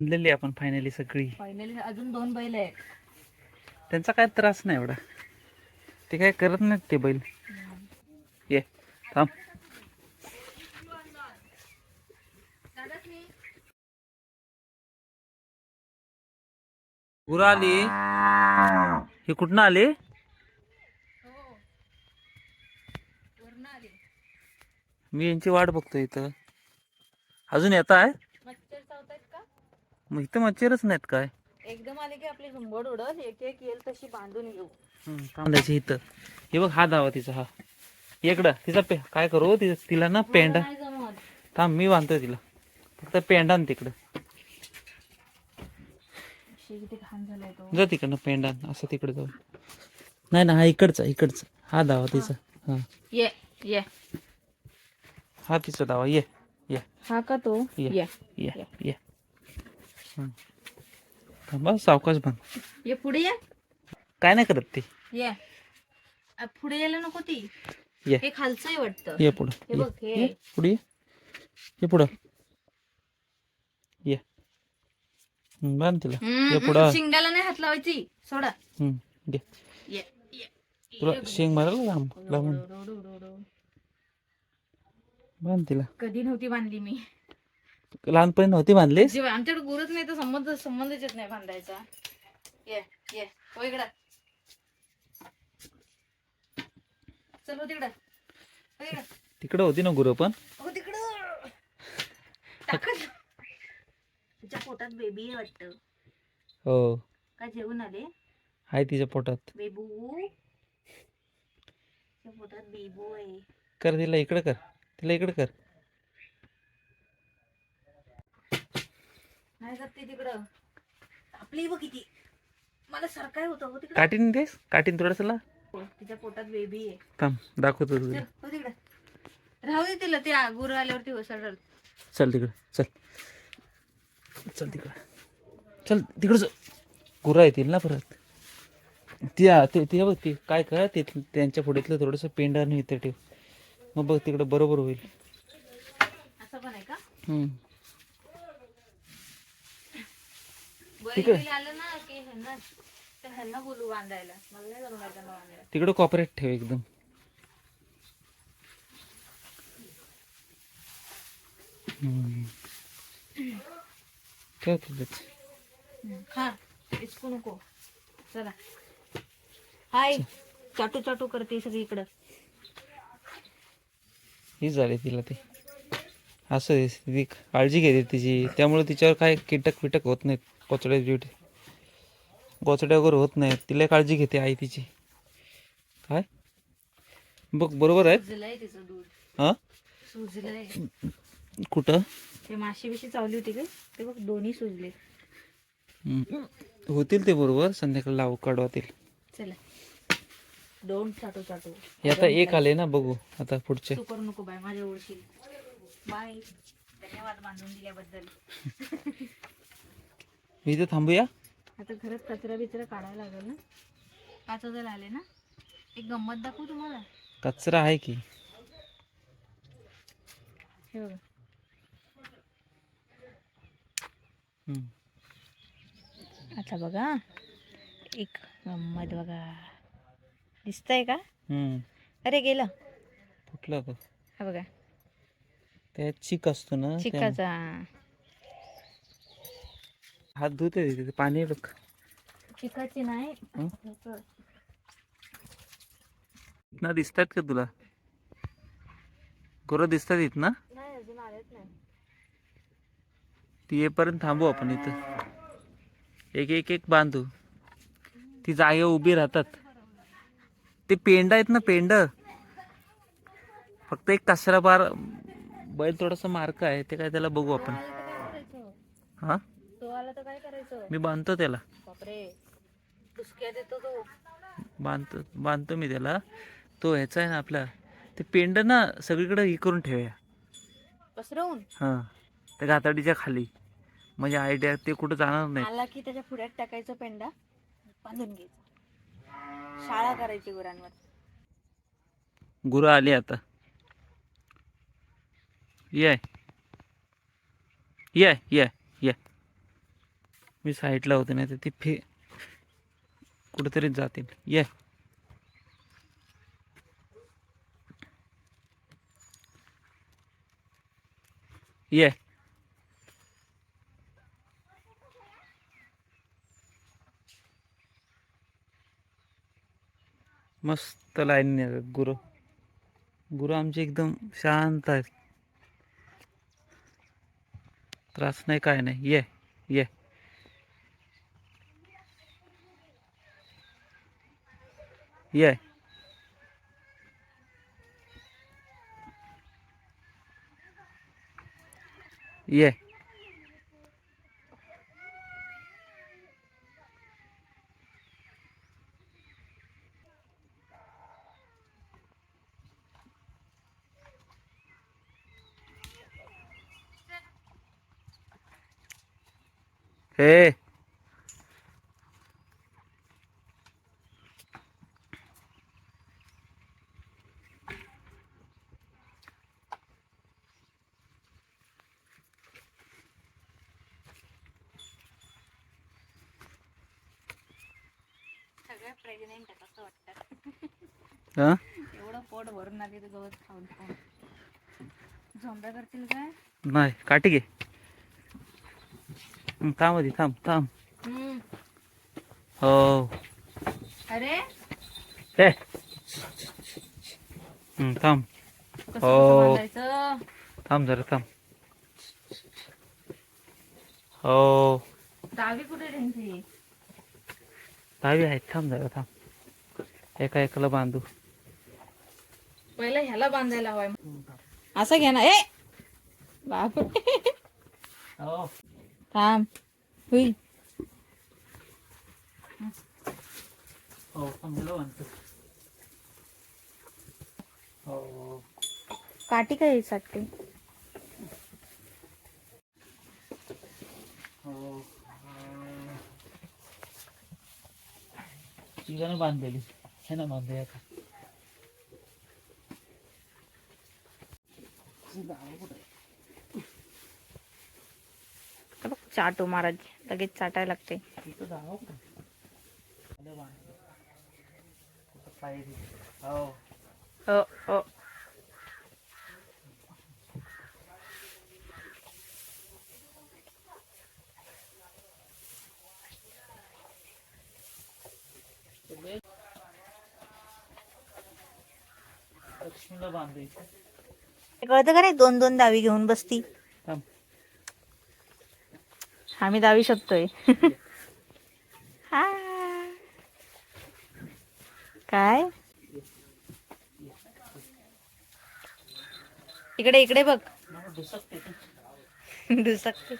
आणलेली आपण फायनली सगळी. फायनली अजून दोन बैल आहेत. त्यांचा काय त्रास नाही एवढा. ते काय करत नाहीत ते बैल. ये थांब. गुरं आली? हे कुठनं आले? मी यांची वाट बघतो इथं. अजून येत आहे मग इथं मच्छरच नाहीत काय? एकदम आले की आपली झुंबड उडल एक एक येईल तशी बांधून घेऊ थांबायची इथं. हे बघ हा दावा तिचा हा. इकडं तिचा पे काय करू? ति- तिला ना पेंडा नाही जमत. थांब मी बांधतोय तिला. फक्त पेंडा आण तिकडं. जा तिकडनं पेंडा आण. असं तिकडे जाऊ नाही ना हा इकडचा इकडचा. हा दावा तिचा. हा. ये ये. हा तिचा दावा ये ये. हा का तो? ये. ये ये ये. हं. थांबा सावकाश बांध ये पुढे ये. काय नाही करत ते? ये. पुढे यायला नको ती. ये. हे खालचं आहे वाटतं. ये पुढं. हे ये. बघ हे. ये पुढे ये. ये पुढं. ये. हं, बांध तिला. हम्म, ये पुढं. शिंगाला नाही हात लावायची. सोडा. हं, घे. ये ये तुला शेंग मारायला लांब लावून बांध तिला. कधी नव्हती बांधली मी. लहानपणी नव्हती जेव्हा आमच्याकडे गुरच नाही तर संबंध संबंधच येत नाही बांधायचा. ये ये हो इकडं. चल हो तिकडं. हो इकडं. तिकडं होती ना गुरु पण? हो तिकडं. टाकत तुझ्या पोटात बेबी आहे वाटतं. हो. का जेवून आले? आहे तिच्या पोटात. बेबू. पोटात बेबू आहे. कर तिला इकडं कर. तिला इकडं कर. नाही जात ते तिकडं. आपली किती. मला होतं हो तिकडं. काठीन देस? काठीन थोडस तिच्या पोटात बेबी आहे. थांब दाखवतो चल तुला हो तिकडं. राहू दे तिला ते गुरु आल्यावरती चल तिकडं चल. चल तिकडं. चल तिकडं चल. गुरं येतील ना परत. ती आ- ते ते बघ ती काय कर ते त्यांच्या पुढेतलं थोडंसं पेंडा नाही इथं ठेव. मग बघ तिकडं बरोबर होईल. असं पण आहे का? हम्म. बैल आलं ना की ह्यांना तर ह्यांना बोलू बांधायला. मला नाही जमणार त्यांना बांधायला. तिकडं कॉपरेट ठेव एकदम. हम्म. ठेव तिथंच हा इचकू नको. चला. हाय. चाटू चाटू करते सगळीकडं ही झाली तिला ते. असं आहे, ती काळजी घेते तिची. त्यामुळे तिच्यावर काय कीटक विटक होत नाहीत. कोचड्या बिवटे गोचड्या वगैरे होत नाहीत तिला काळजी घेते आई तिची. काय? बघ बरोबर आहे? हा? कुठं? ते माशी बिशी चावली होती का? ते बघ दोन्ही सुजले. होतील ते बरोबर. संध्याकाळी लावू काढवातील चला. दोन चाटू चाटू. हे आता एक आले ना बघू. आता पुढचे. तू करू नको बाय माझ्या ओळखी. बाय. धन्यवाद बांधून दिल्याबद्दल. इथे थांबूया. आता घरात कचरा बिचरा काढायला लागेल ना? पाच हजार आले ना? एक गंमत दाखवू तुम्हाला? कचरा आहे की? हे बघा. हम्म. आता बघा. एक गंमत बघा. दिसतंय का? हम्म. अरे गेलं. कुठलं बघ हा बघा. त्यात चिक असतो ना त्या- चिकाचा. हात धुते तिथे पाणी बघ. चिकाची नाही. ना दिसतात का तुला? गुरं दिसतात इथ ना नाही अजून आलेच नाही. ती येईपर्यंत थांबू आपण इथं. एक एक एक बांधू. ती जागे उभी राहतात. ते पेंड आहेत ना पेंड? फक्त एक कचरा बार बैल थोडासा मार्क आहे ते काय त्याला बघू आपण. हा? तो आला तर काय करायचं? मी बांधतो त्याला. बापरे. दुसक्या देतो तो. बांधतो बांधतो मी त्याला. तो ह्याचा आहे ना आपला. ते पेंड ना सगळीकडे हे करून ठेवूया. पसरवून? हां. त्या गाताडीच्या खाली. म्हणजे आयडिया ते कुठं जाणार नाही. आला की त्याच्या पुढ्यात टाकायचं पेंडा बांधून घ्यायचा. शाळा करायची गुरांवर. गुरं आली आता. ये. ये ये ये. मी साईडला होते नाही तर ती फे कुठेतरी जातील. ये. ये. मस्त लाईन गुरु. गुरु आमचे एकदम शांत आहेत. त्रास नाही काय नाही. ये ये. ये ये हे सगळ्या प्रेग्नेंट आहेत असं वाटतं. एवढं पोट भरून आली तर गवत खाऊन खाऊन. झोंब्या करतील काय? नाही काटे घे. थांब आधी थांब थांब. हो. अरे? थांब. हो. थांब जरा थांब. हो. कुठे त्यांची दहावी आहेत थांब जरा थांब. एका एकाला बांधू. पहिला ह्याला बांधायला हवाय असं घ्या ना. ए! बाप हो. थांब. होईल हो हो. काठी काय साठी हो तिघानं बांधलेली हे ना बांधूया का चाटू महाराज लगेच चाटायला लागते तिथं जावं कुठं आलं बांधलं. कुठं पाय दे. हो हो बांधायचं कळतं का नाही दोन दोन दावी घेऊन बसती. आम्ही दावी शकतोय. हा. काय? इकडे इकडे बघ. दुसकते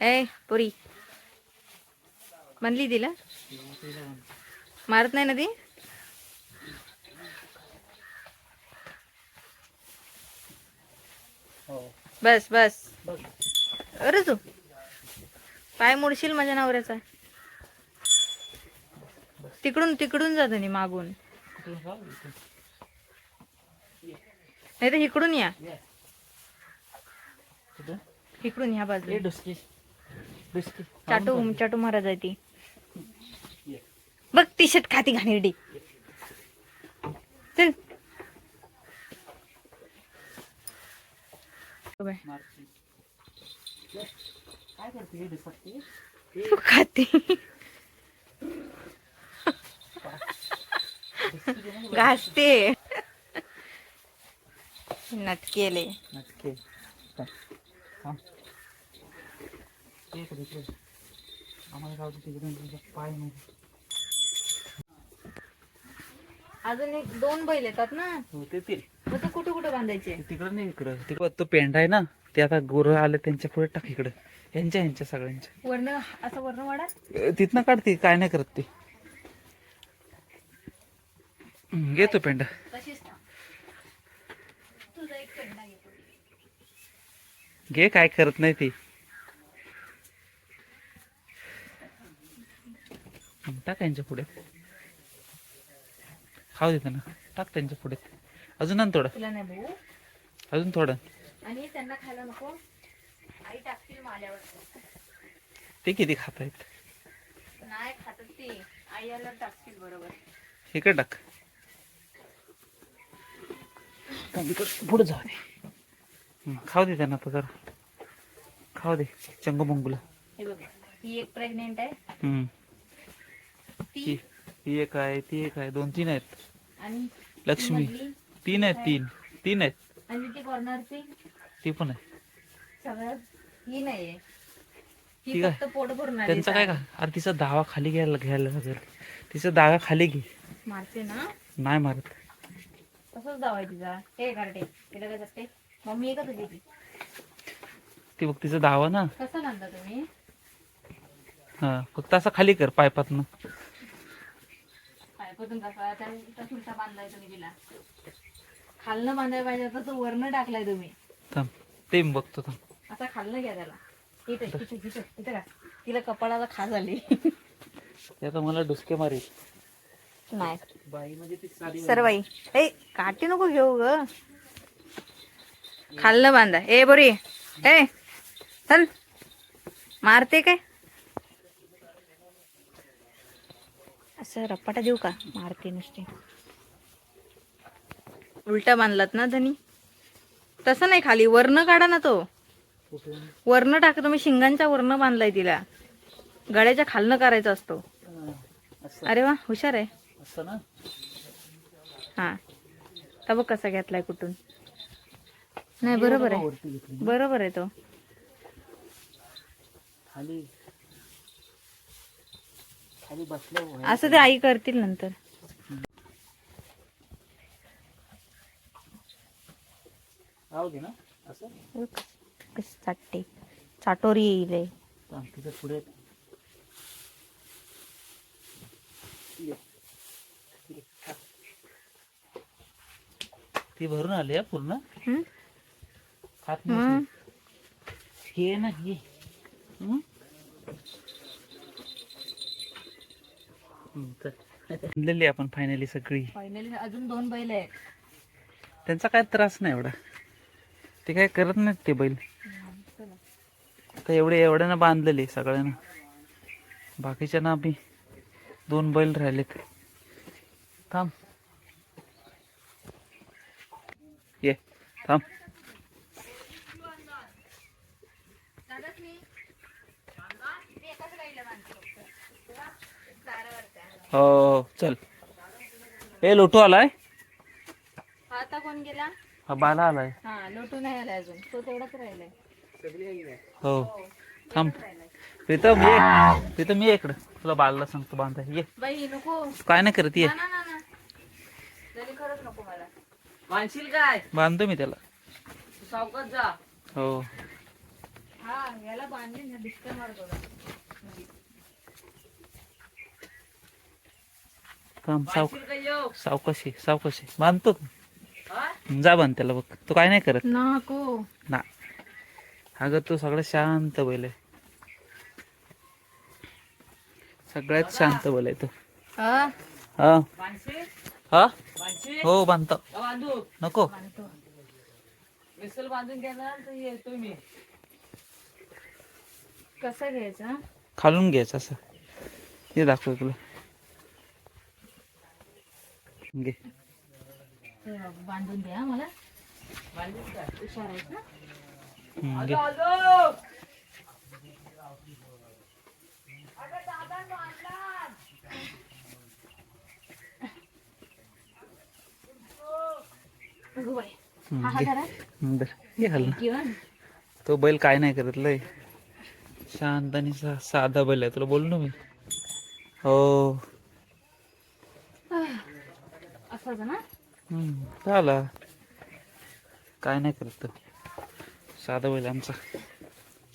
ए पुरी. म्हणली तिला? मारत नाही ना ती हो बस बस. अरे तू. पाय मोडशील माझ्या नवऱ्याचा. तिकडून तिकडून जात नाही मागून? नाही तर इकडून या. ये. इकडून ह्या ए बाजू चाटू चाटू महाराज आहे ती. ये. बघ टी शर्ट खाती घाणेरडी. चल बाय. मारती. ये. काय करते हे डुसकते? तू खाते. घासते. नटकेले. इकडे. आम्हाला गावचं तिकडे तुझा पाय नाही अजून एक दोन बैल येतात ना? हो ते ते मग ते कुठे कुठे बांधायचे? तिकडं नाही इकडं. तिकडं तो पेंड आहे ना ते आता गोरं आले त्यांच्या पुढे टाक इकडं. यांच्या यांच्या सगळ्यांच्या. वर्ण असं वर्ण वाडा तिथनं काढते काय नाही करत ते. हम्म, घे तो पेंडा तशीच थांब. तुझा एक पेंडा घेतो. घे काय करत नाही ते. टाक यांच्या पुढे. खाऊ देतं ना. टाक त्यांच्या पुढे. अजून आण थोडं. तुला नाही भाऊ. अजून थोडं. आणि त्यांना खायला नको. आई टाकतील माझ्यावर. ते किती खात आहेत नाही खातात ती. आई याला टाकतील बरोबर. इकडे टाक. पुढे जाऊ दे. खाऊ दे त्यांना आता जरा खाऊ दे. चंगू मंगूला. हे बघ ही एक प्रेग्नेंट आहे. हम्म. ती ती ती एक आहे ती एक आहे. दोन तीन आहेत. आणि लक्ष्मी. तीन आहेत तीन. तीन आहेत. आणि ती कॉर्नरची ती पण आहे. सगळं ही नाहीये. ही ठीक आहे. फक्त पोट आली त्यांचा काय का? अरे तिचा दावा खाली घ्यायला घ्यायला लागेल. तिचा दावा खाली घे. मारते ना? नाही मारत. तसंच दावाय तिचा. हे कार्टे तिला काय असते. मम्मी आहे का तुझी ती? ती बघ तिचा दावा ना. कसं बांधता तुम्ही? हा फक्त असं खाली कर पायपातनं. पायपातून कसा त्या सुलटा बांधलाय तुम्ही तिला. खालनं बांधायला पाहिजे तर तो वरनं टाकलाय तुम्ही. थांब ते मी बघतो थांब. आता खाल्लं घ्या त्याला. इथे इथे. इथे इथे का तिला कपाळाला खा झाली ते आता मला डुसके मारेल नाही. बाई म्हणजे ती साधी सर बाई ए काठी नको घेऊ ग. खाल्लं बांधा. ए बोरी. ए चल. मारते काय? असं रप्पाटा देऊ का? मारते नुसते. उलटा बांधलात ना धनी? तसं नाही खाली वर्ण काढा ना तो. वर्ण टाका तुम्ही शिंगांच्या वर्ण बांधलाय तिला. गळ्याच्या खालनं करायचा असतो. असं अरे वा हुशार आहे. हा. तर बघ कसा घेतलाय कुठून. नाही बरोबर आहे. बरोबर आहे तो. खाली असं ते आई करतील नंतर. राहू दे ना असं. बघ, कशी चाटते चाटोरी येईल पुढे. ती भरून आली पूर्ण? खात नाही. हे ना हे हं? हं, तर. आणलेली आपण फायनली सगळी. फायनली अजून दोन बैल आहेत. त्यांचा काय त्रास नाही एवढा. ते काय करत नाहीत ते बैल. आता एवढे एवढ्यानं बांधलेले सगळ्यांना. बाकीच्या आम्ही दोन बैल राहिलेत. थांब. ये थांब. हो चल. ए लोटू आलाय? हा आता कोण गेला? हा बाला आलाय. हा लोटू नाही आलाय अजून. तो तेवढाच राहिलाय. हो. थांब. प्रीतम ये. प्रीतम ये इकडं. तुला बालला सांगतो बांधा. ये. बाई नको. काय नाही करत ये. ना ना ना ना. तरी खरंच नको मला. मानशील काय? बांधतो मी त्याला. सावकाश जा. हो. हा याला बांधेन ना डिस्कन मारतो. थांब साव मानशील काय येऊ सावकाशी सावकाशी. बांधतो. हा? जा बांध त्याला बघ. तू काय नाही करत. नको ना. अगं तू सगळं शांत बैल सगळ्यात शांत बैल आहे तू. हा? हा. हा? हो बांधतो. नको. बांधून मी कसं घ्यायचं खालून घ्यायचं असं. हे दाखव तुला. घे. बांधून द्या मला. तो बैल काय नाही करत लय. शांत आणि सा- साधा बैल आहे. तुला बोललो ना मी? हो. असं ना? हम्म, काय नाही करत साधा बैल आमचा.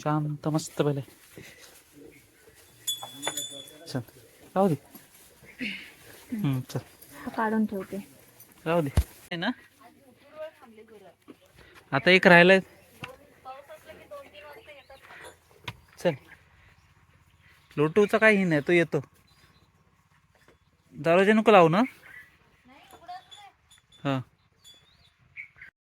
शांत मस्त बैल आहे. राहू दे. हम्म, चल. काढून ठेवते. राहू दे. ना? आता एक राहिलाय. चल. लोटूचा काही नाही तो येतो. दरवाजा नको लावू ना.